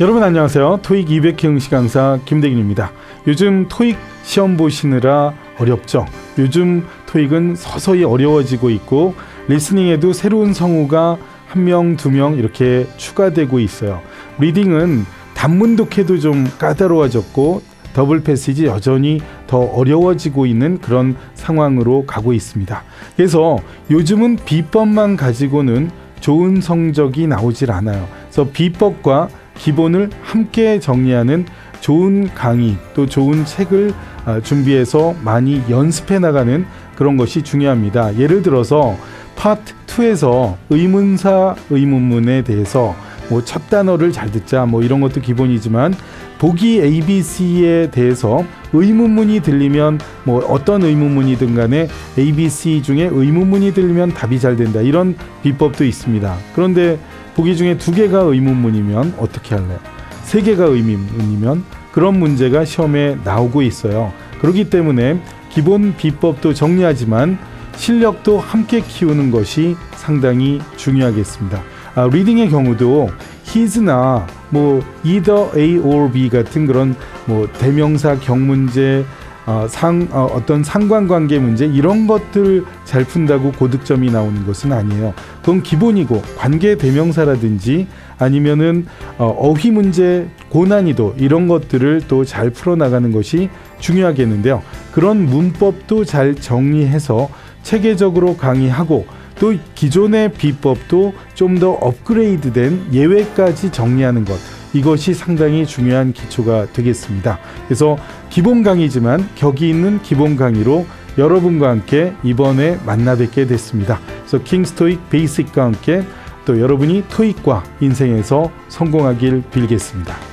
여러분 안녕하세요. 토익 200회 응시 강사 김대gin입니다. 요즘 토익 시험 보시느라 어렵죠. 요즘 토익은 서서히 어려워지고 있고 리스닝에도 새로운 성우가 한 명, 두 명 이렇게 추가되고 있어요. 리딩은 단문 독해도 좀 까다로워졌고 더블 패시지 여전히 더 어려워지고 있는 그런 상황으로 가고 있습니다. 그래서 요즘은 비법만 가지고는 좋은 성적이 나오질 않아요. 그래서 비법과 기본을 함께 정리하는 좋은 강의 또 좋은 책을 아, 준비해서 많이 연습해 나가는 그런 것이 중요합니다. 예를 들어서 파트 2에서 의문사 의문문에 대해서 뭐첫 단어를 잘 듣자 뭐 이런 것도 기본이지만 보기 ABC에 대해서 의문문이 들리면 뭐 어떤 의문문이든 간에 ABC 중에 의문문이 들리면 답이 잘 된다 이런 비법도 있습니다. 그런데 보기 중에 두 개가 의문문이면 어떻게 할래? 세 개가 의문문이면 그런 문제가 시험에 나오고 있어요. 그렇기 때문에 기본 비법도 정리하지만 실력도 함께 키우는 것이 상당히 중요하겠습니다. 아, 리딩의 경우도 his나 뭐 either A or B 같은 그런 뭐 대명사 경문제 어, 상 어, 어떤 상관관계 문제 이런 것들 잘 푼다고 고득점이 나오는 것은 아니에요. 그건 기본이고 관계 대명사라든지 아니면은 어, 어휘 문제 고난이도 이런 것들을 또 잘 풀어 나가는 것이 중요하겠는데요. 그런 문법도 잘 정리해서 체계적으로 강의하고 또 기존의 비법도 좀 더 업그레이드된 예외까지 정리하는 것 이것이 상당히 중요한 기초가 되겠습니다. 그래서 기본 강의지만 격이 있는 기본 강의로 여러분과 함께 이번에 만나 뵙게 됐습니다. 그래서 킹스토익 베이직과 함께 또 여러분이 토익과 인생에서 성공하길 빌겠습니다.